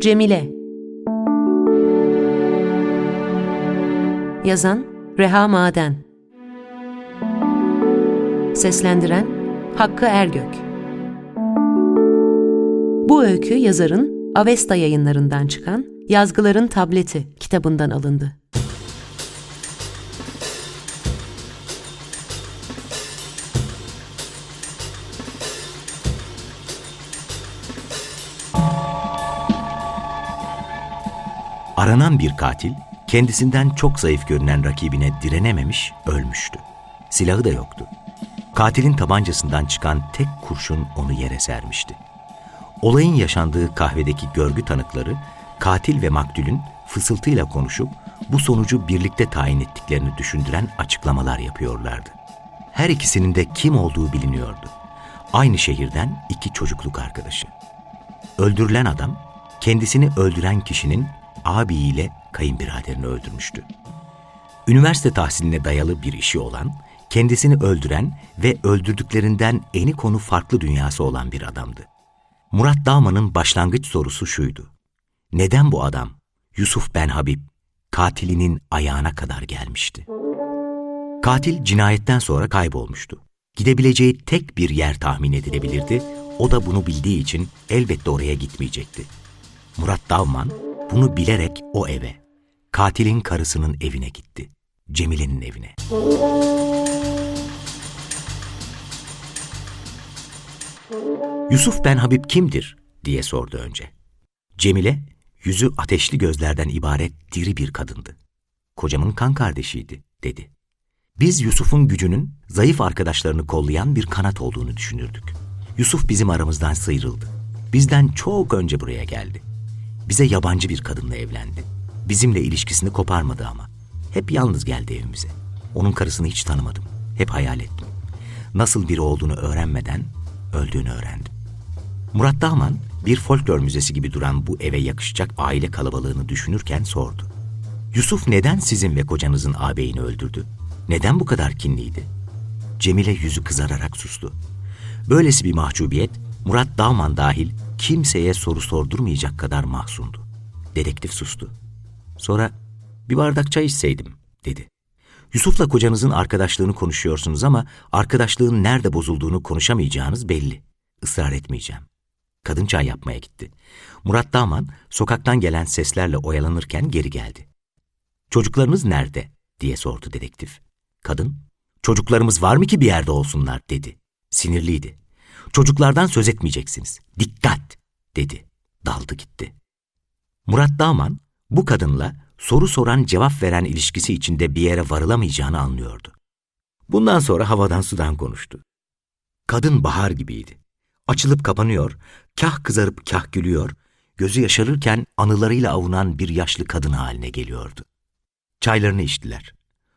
Cemile. Yazan Reha Maden. Seslendiren Hakkı Ergök. Bu öykü yazarın Avesta yayınlarından çıkan Yazgıların Tableti kitabından alındı. Aranan bir katil, kendisinden çok zayıf görünen rakibine direnememiş, ölmüştü. Silahı da yoktu. Katilin tabancasından çıkan tek kurşun onu yere sermişti. Olayın yaşandığı kahvedeki görgü tanıkları, katil ve maktulün fısıltıyla konuşup bu sonucu birlikte tayin ettiklerini düşündüren açıklamalar yapıyorlardı. Her ikisinin de kim olduğu biliniyordu. Aynı şehirden iki çocukluk arkadaşı. Öldürülen adam, kendisini öldüren kişinin abiyle kayınbiraderini öldürmüştü. Üniversite tahsiline dayalı bir işi olan, kendisini öldüren ve öldürdüklerinden eni konu farklı dünyası olan bir adamdı. Murat Dağman'ın başlangıç sorusu şuydu. Neden bu adam, Yusuf Ben Habib, katilinin ayağına kadar gelmişti? Katil cinayetten sonra kaybolmuştu. Gidebileceği tek bir yer tahmin edilebilirdi, o da bunu bildiği için elbette oraya gitmeyecekti. Murat Davman bunu bilerek o eve, katilin karısının evine gitti. Cemile'nin evine. Yusuf Ben Habib kimdir diye sordu önce. Cemile, yüzü ateşli gözlerden ibaret diri bir kadındı. Kocamın kan kardeşiydi, dedi. Biz Yusuf'un gücünün zayıf arkadaşlarını kollayan bir kanat olduğunu düşünürdük. Yusuf bizim aramızdan sıyrıldı. Bizden çok önce buraya geldi. Bize yabancı bir kadınla evlendi. Bizimle ilişkisini koparmadı ama. Hep yalnız geldi evimize. Onun karısını hiç tanımadım. Hep hayal ettim. Nasıl biri olduğunu öğrenmeden öldüğünü öğrendim. Murat Dağman bir folklor müzesi gibi duran bu eve yakışacak aile kalabalığını düşünürken sordu. Yusuf neden sizin ve kocanızın ağabeyini öldürdü? Neden bu kadar kinliydi? Cemile yüzü kızararak sustu. Böylesi bir mahcubiyet Murat Dağman dahil kimseye soru sordurmayacak kadar mahzundu. Dedektif sustu. Sonra bir bardak çay içseydim dedi. Yusuf'la kocanızın arkadaşlığını konuşuyorsunuz ama arkadaşlığın nerede bozulduğunu konuşamayacağınız belli. Israr etmeyeceğim. Kadın çay yapmaya gitti. Murat Dağman sokaktan gelen seslerle oyalanırken geri geldi. Çocuklarınız nerede? diye sordu dedektif. Kadın, çocuklarımız var mı ki bir yerde olsunlar dedi. Sinirliydi. Çocuklardan söz etmeyeceksiniz. Dikkat dedi. Daldı gitti. Murat Dağman bu kadınla soru soran cevap veren ilişkisi içinde bir yere varılamayacağını anlıyordu. Bundan sonra havadan sudan konuştu. Kadın bahar gibiydi. Açılıp kapanıyor, kah kızarıp kah gülüyor, gözü yaşarırken anılarıyla avunan bir yaşlı kadın haline geliyordu. Çaylarını içtiler.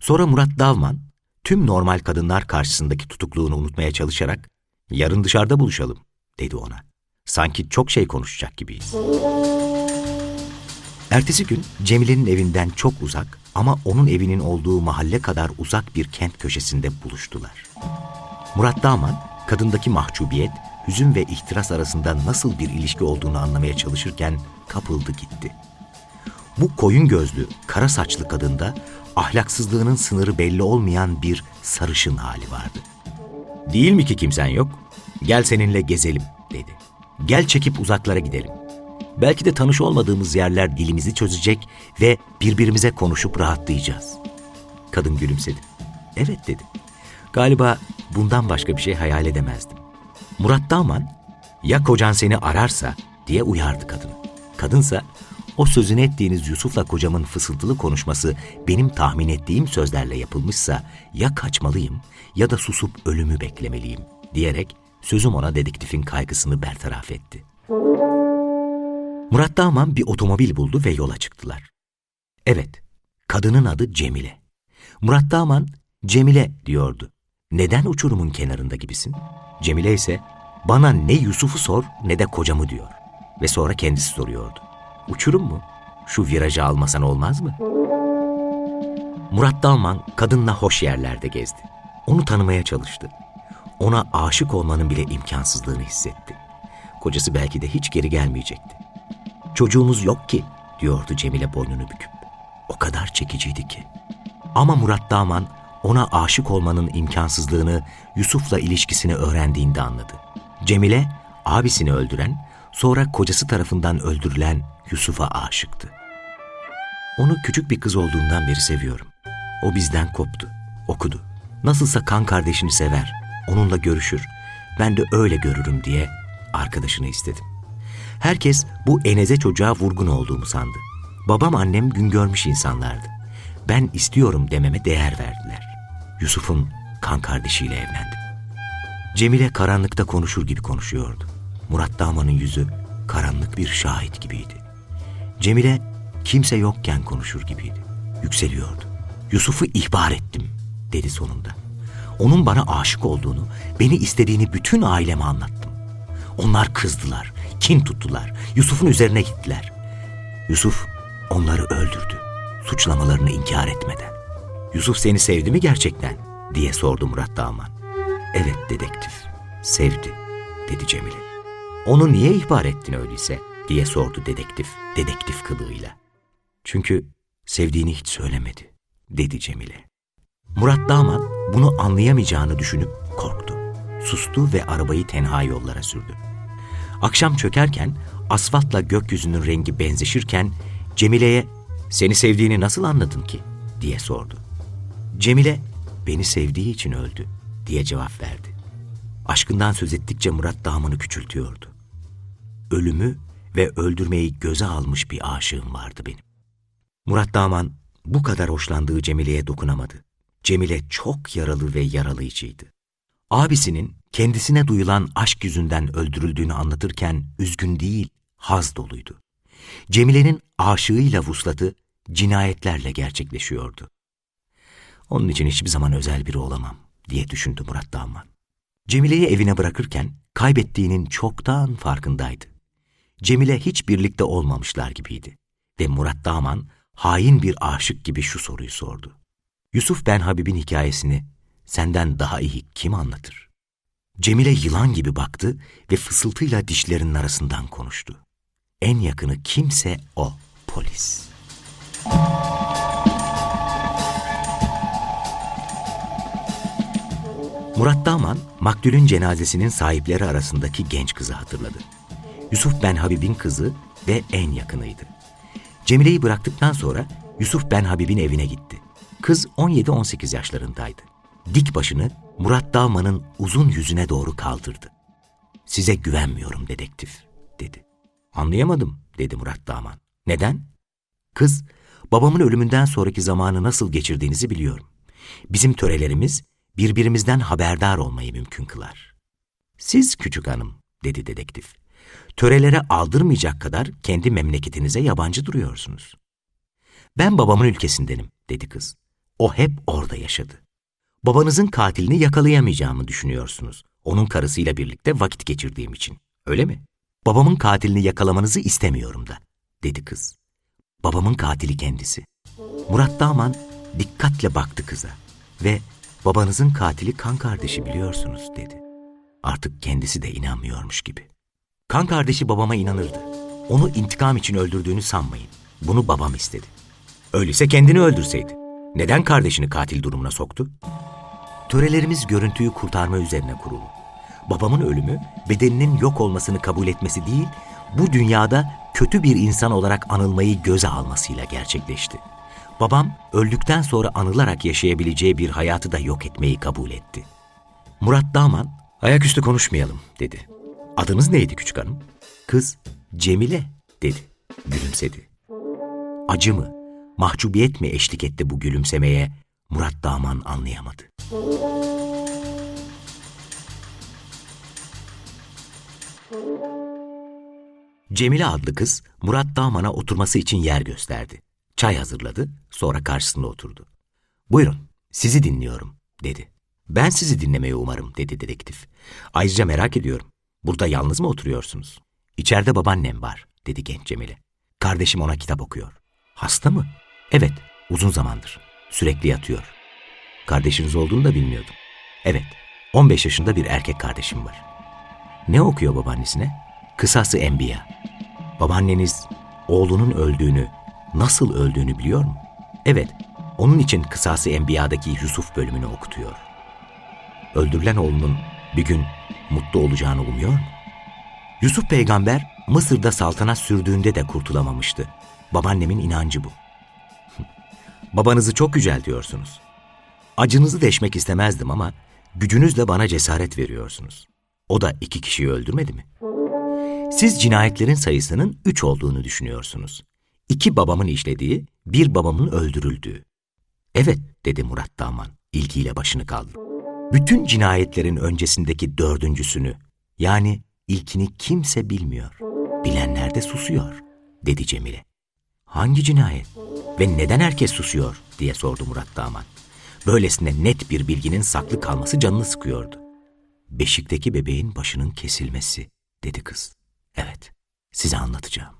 Sonra Murat Davman, tüm normal kadınlar karşısındaki tutukluğunu unutmaya çalışarak, yarın dışarıda buluşalım, dedi ona. Sanki çok şey konuşacak gibiyiz. Ertesi gün Cemile'nin evinden çok uzak ama onun evinin olduğu mahalle kadar uzak bir kent köşesinde buluştular. Murat Dağman, kadındaki mahcubiyet, hüzün ve ihtiras arasında nasıl bir ilişki olduğunu anlamaya çalışırken kapıldı gitti. Bu koyun gözlü, kara saçlı kadında ahlaksızlığının sınırı belli olmayan bir sarışın hali vardı. Değil mi ki kimsen yok? Gel seninle gezelim dedi. Gel çekip uzaklara gidelim. Belki de tanış olmadığımız yerler dilimizi çözecek ve birbirimize konuşup rahatlayacağız. Kadın gülümsedi. Evet dedi. Galiba bundan başka bir şey hayal edemezdim. Murat Dağman, ya kocan seni ararsa diye uyardı kadını. Kadınsa, o sözünü ettiğiniz Yusuf'la kocamın fısıltılı konuşması benim tahmin ettiğim sözlerle yapılmışsa ya kaçmalıyım ya da susup ölümü beklemeliyim diyerek sözüm ona dedektifin kaygısını bertaraf etti. Murat Dağman bir otomobil buldu ve yola çıktılar. Evet, kadının adı Cemile. Murat Dağman, Cemile diyordu. Neden uçurumun kenarında gibisin? Cemile ise, bana ne Yusuf'u sor ne de kocamı diyor. Ve sonra kendisi soruyordu. Uçurum mu? Şu virajı almasan olmaz mı? Murat Dalman kadınla hoş yerlerde gezdi. Onu tanımaya çalıştı. Ona aşık olmanın bile imkansızlığını hissetti. Kocası belki de hiç geri gelmeyecekti. Çocuğumuz yok ki diyordu Cemile boynunu büküp. O kadar çekiciydi ki. Ama Murat Daman ona aşık olmanın imkansızlığını Yusuf'la ilişkisini öğrendiğinde anladı. Cemile abisini öldüren, sonra kocası tarafından öldürülen Yusuf'a aşıktı. Onu küçük bir kız olduğundan beri seviyorum. O bizden koptu, okudu. Nasılsa kan kardeşini sever, onunla görüşür. Ben de öyle görürüm diye arkadaşını istedim. Herkes bu eneze çocuğa vurgun olduğumu sandı. Babam annem gün görmüş insanlardı. Ben istiyorum dememe değer verdiler. Yusuf'un kan kardeşiyle evlendim. Cemile karanlıkta konuşur gibi konuşuyordu. Murat Daman'ın yüzü karanlık bir şahit gibiydi. Cemile kimse yokken konuşur gibiydi. Yükseliyordu. Yusuf'u ihbar ettim dedi sonunda. Onun bana aşık olduğunu, beni istediğini bütün aileme anlattım. Onlar kızdılar, kin tuttular, Yusuf'un üzerine gittiler. Yusuf onları öldürdü, suçlamalarını inkar etmeden. Yusuf seni sevdi mi gerçekten? diye sordu Murat Dağman. Evet dedektif, sevdi, dedi Cemile. Onu niye ihbar ettin öyleyse? diye sordu dedektif, dedektif kılığıyla. Çünkü sevdiğini hiç söylemedi, dedi Cemile. Murat Dağman bunu anlayamayacağını düşünüp korktu. Sustu ve arabayı tenha yollara sürdü. Akşam çökerken asfaltla gökyüzünün rengi benzeşirken Cemile'ye seni sevdiğini nasıl anladın ki diye sordu. Cemile beni sevdiği için öldü diye cevap verdi. Aşkından söz ettikçe Murat Dağman'ı küçültüyordu. Ölümü ve öldürmeyi göze almış bir aşığım vardı benim. Murat Dağman bu kadar hoşlandığı Cemile'ye dokunamadı. Cemile çok yaralı ve yaralayıcıydı. Abisinin kendisine duyulan aşk yüzünden öldürüldüğünü anlatırken üzgün değil, haz doluydu. Cemile'nin aşığıyla vuslatı cinayetlerle gerçekleşiyordu. Onun için hiçbir zaman özel biri olamam diye düşündü Murat Dağman. Cemile'yi evine bırakırken kaybettiğinin çoktan farkındaydı. Cemile hiç birlikte olmamışlar gibiydi ve Murat Dağman hain bir aşık gibi şu soruyu sordu. Yusuf Ben Habib'in hikayesini senden daha iyi kim anlatır? Cemile yılan gibi baktı ve fısıltıyla dişlerinin arasından konuştu. En yakını kimse o, polis. Murat Daman, maktulün cenazesinin sahipleri arasındaki genç kızı hatırladı. Yusuf Ben Habib'in kızı ve en yakınıydı. Cemile'yi bıraktıktan sonra Yusuf Ben Habib'in evine gitti. Kız 17-18 yaşlarındaydı. Dik başını Murat Dağman'ın uzun yüzüne doğru kaldırdı. Size güvenmiyorum dedektif, dedi. Anlayamadım, dedi Murat Dağman. Neden? Kız, babamın ölümünden sonraki zamanı nasıl geçirdiğinizi biliyorum. Bizim törelerimiz birbirimizden haberdar olmayı mümkün kılar. Siz küçük hanım, dedi dedektif. Törelere aldırmayacak kadar kendi memleketinize yabancı duruyorsunuz. Ben babamın ülkesindenim, dedi kız. O hep orada yaşadı. Babanızın katilini yakalayamayacağımı düşünüyorsunuz. Onun karısıyla birlikte vakit geçirdiğim için. Öyle mi? Babamın katilini yakalamanızı istemiyorum da, dedi kız. Babamın katili kendisi. Murat Dağman dikkatle baktı kıza ve babanızın katili kan kardeşi biliyorsunuz dedi. Artık kendisi de inanmıyormuş gibi. Kan kardeşi babama inanırdı. Onu intikam için öldürdüğünü sanmayın. Bunu babam istedi. Öyleyse kendini öldürseydi. Neden kardeşini katil durumuna soktu? Törelerimiz görüntüyü kurtarma üzerine kurulu. Babamın ölümü bedeninin yok olmasını kabul etmesi değil, bu dünyada kötü bir insan olarak anılmayı göze almasıyla gerçekleşti. Babam öldükten sonra anılarak yaşayabileceği bir hayatı da yok etmeyi kabul etti. Murat Dağman, ayaküstü konuşmayalım dedi. Adınız neydi küçük hanım? Kız, Cemile dedi. Gülümsedi. Acı mı, mahcubiyet mi eşlik etti bu gülümsemeye Murat Dağman anlayamadı. Cemile adlı kız Murat Dağman'a oturması için yer gösterdi. Çay hazırladı, sonra karşısında oturdu. Buyurun, sizi dinliyorum, dedi. Ben sizi dinlemeyi umarım, dedi dedektif. Ayrıca merak ediyorum, burada yalnız mı oturuyorsunuz? İçeride babaannem var, dedi genç Cemile. Kardeşim ona kitap okuyor. Hasta mı? Evet, uzun zamandır. Sürekli yatıyor. Kardeşiniz olduğunu da bilmiyordum. Evet, 15 yaşında bir erkek kardeşim var. Ne okuyor babaannesine? Kısası Enbiya. Babaanneniz oğlunun öldüğünü, nasıl öldüğünü biliyor mu? Evet, onun için Kısası Enbiya'daki Yusuf bölümünü okutuyor. Öldürülen oğlunun bir gün mutlu olacağını umuyor mu? Yusuf peygamber Mısır'da saltanat sürdüğünde de kurtulamamıştı. Babaannemin inancı bu. Babanızı çok yüceltiyorsunuz. Acınızı deşmek istemezdim ama gücünüzle bana cesaret veriyorsunuz. O da iki kişiyi öldürmedi mi? Siz cinayetlerin sayısının üç olduğunu düşünüyorsunuz. İki babamın işlediği, bir babamın öldürüldüğü. Evet, dedi Murat Daman, ilgiyle başını kaldırıp. Bütün cinayetlerin öncesindeki dördüncüsünü, yani ilkini kimse bilmiyor. Bilenler de susuyor, dedi Cemile. Hangi cinayet? Ve neden herkes susuyor, diye sordu Murat Daman. Böylesine net bir bilginin saklı kalması canını sıkıyordu. Beşikteki bebeğin başının kesilmesi, dedi kız. Evet, size anlatacağım.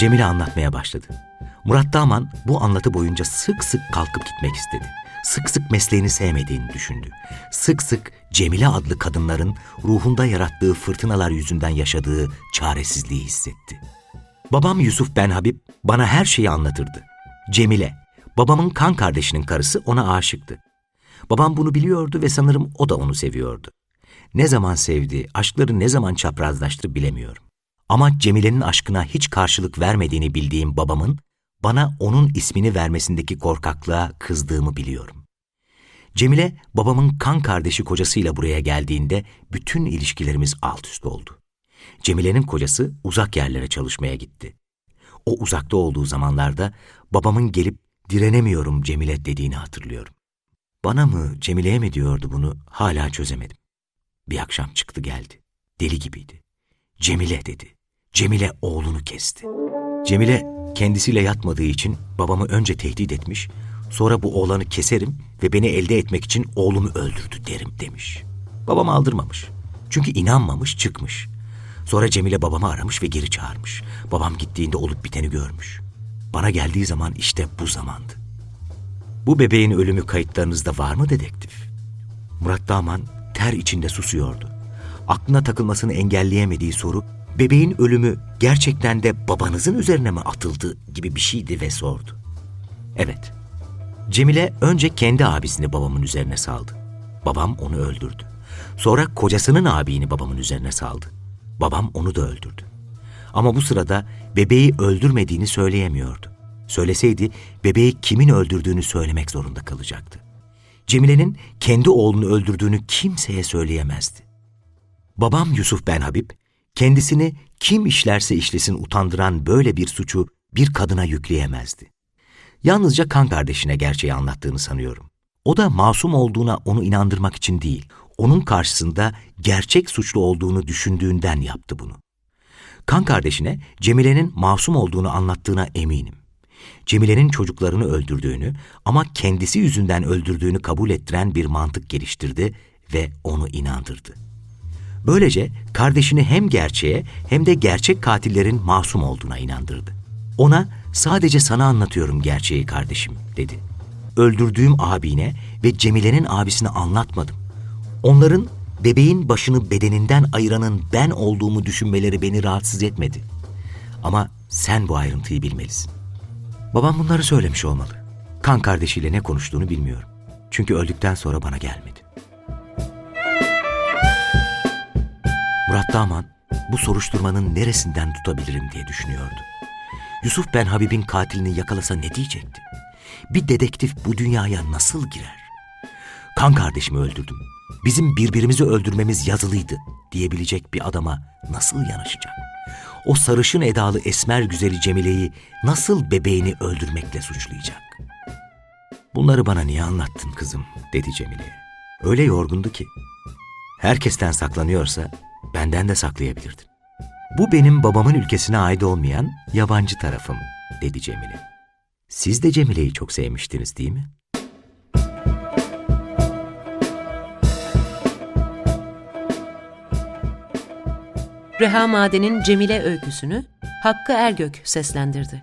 Cemile anlatmaya başladı. Murat Daman bu anlatı boyunca sık sık kalkıp gitmek istedi. Sık sık mesleğini sevmediğini düşündü. Sık sık Cemile adlı kadınların ruhunda yarattığı fırtınalar yüzünden yaşadığı çaresizliği hissetti. Babam Yusuf Ben Habib bana her şeyi anlatırdı. Cemile, babamın kan kardeşinin karısı ona aşıktı. Babam bunu biliyordu ve sanırım o da onu seviyordu. Ne zaman sevdi, aşkları ne zaman çaprazlaştı bilemiyorum. Ama Cemile'nin aşkına hiç karşılık vermediğini bildiğim babamın bana onun ismini vermesindeki korkaklığa kızdığımı biliyorum. Cemile babamın kan kardeşi kocasıyla buraya geldiğinde bütün ilişkilerimiz alt üst oldu. Cemile'nin kocası uzak yerlere çalışmaya gitti. O uzakta olduğu zamanlarda babamın gelip direnemiyorum Cemile dediğini hatırlıyorum. Bana mı Cemile'ye mi diyordu bunu hala çözemedim. Bir akşam çıktı geldi. Deli gibiydi. Cemile dedi. Cemile oğlunu kesti. Cemile kendisiyle yatmadığı için babamı önce tehdit etmiş, sonra bu oğlanı keserim ve beni elde etmek için oğlumu öldürdü derim demiş. Babam aldırmamış. Çünkü inanmamış çıkmış. Sonra Cemile babamı aramış ve geri çağırmış. Babam gittiğinde olup biteni görmüş. Bana geldiği zaman işte bu zamandı. Bu bebeğin ölümü kayıtlarınızda var mı dedektif? Murat Daman ter içinde susuyordu. Aklına takılmasını engelleyemediği soru, bebeğin ölümü gerçekten de babanızın üzerine mi atıldı gibi bir şeydi ve sordu. Evet. Cemile önce kendi abisini babamın üzerine saldı. Babam onu öldürdü. Sonra kocasının abini babamın üzerine saldı. Babam onu da öldürdü. Ama bu sırada bebeği öldürmediğini söyleyemiyordu. Söyleseydi bebeği kimin öldürdüğünü söylemek zorunda kalacaktı. Cemile'nin kendi oğlunu öldürdüğünü kimseye söyleyemezdi. Babam Yusuf Ben Habib, kendisini kim işlerse işlesin utandıran böyle bir suçu bir kadına yükleyemezdi. Yalnızca kan kardeşine gerçeği anlattığını sanıyorum. O da masum olduğuna onu inandırmak için değil, onun karşısında gerçek suçlu olduğunu düşündüğünden yaptı bunu. Kan kardeşine Cemile'nin masum olduğunu anlattığına eminim. Cemile'nin çocuklarını öldürdüğünü ama kendisi yüzünden öldürdüğünü kabul ettiren bir mantık geliştirdi ve onu inandırdı. Böylece kardeşini hem gerçeğe hem de gerçek katillerin masum olduğuna inandırdı. Ona sadece sana anlatıyorum gerçeği kardeşim dedi. Öldürdüğüm abine ve Cemile'nin abisine anlatmadım. Onların bebeğin başını bedeninden ayıranın ben olduğumu düşünmeleri beni rahatsız etmedi. Ama sen bu ayrıntıyı bilmelisin. Babam bunları söylemiş olmalı. Kan kardeşiyle ne konuştuğunu bilmiyorum. Çünkü öldükten sonra bana gelmedi. Murat Daman bu soruşturmanın neresinden tutabilirim diye düşünüyordu. Yusuf Ben Habib'in katilini yakalasa ne diyecekti? Bir dedektif bu dünyaya nasıl girer? Kan kardeşimi öldürdüm. Bizim birbirimizi öldürmemiz yazılıydı diyebilecek bir adama nasıl yanaşacak? O sarışın edalı esmer güzeli Cemile'yi nasıl bebeğini öldürmekle suçlayacak? Bunları bana niye anlattın kızım dedi Cemile'ye. Öyle yorgundu ki. Herkesten saklanıyorsa benden de saklayabilirdin. Bu benim babamın ülkesine ait olmayan yabancı tarafım dedi Cemile. Siz de Cemile'yi çok sevmiştiniz değil mi? Reha Maden'in Cemile öyküsünü Hakkı Ergök seslendirdi.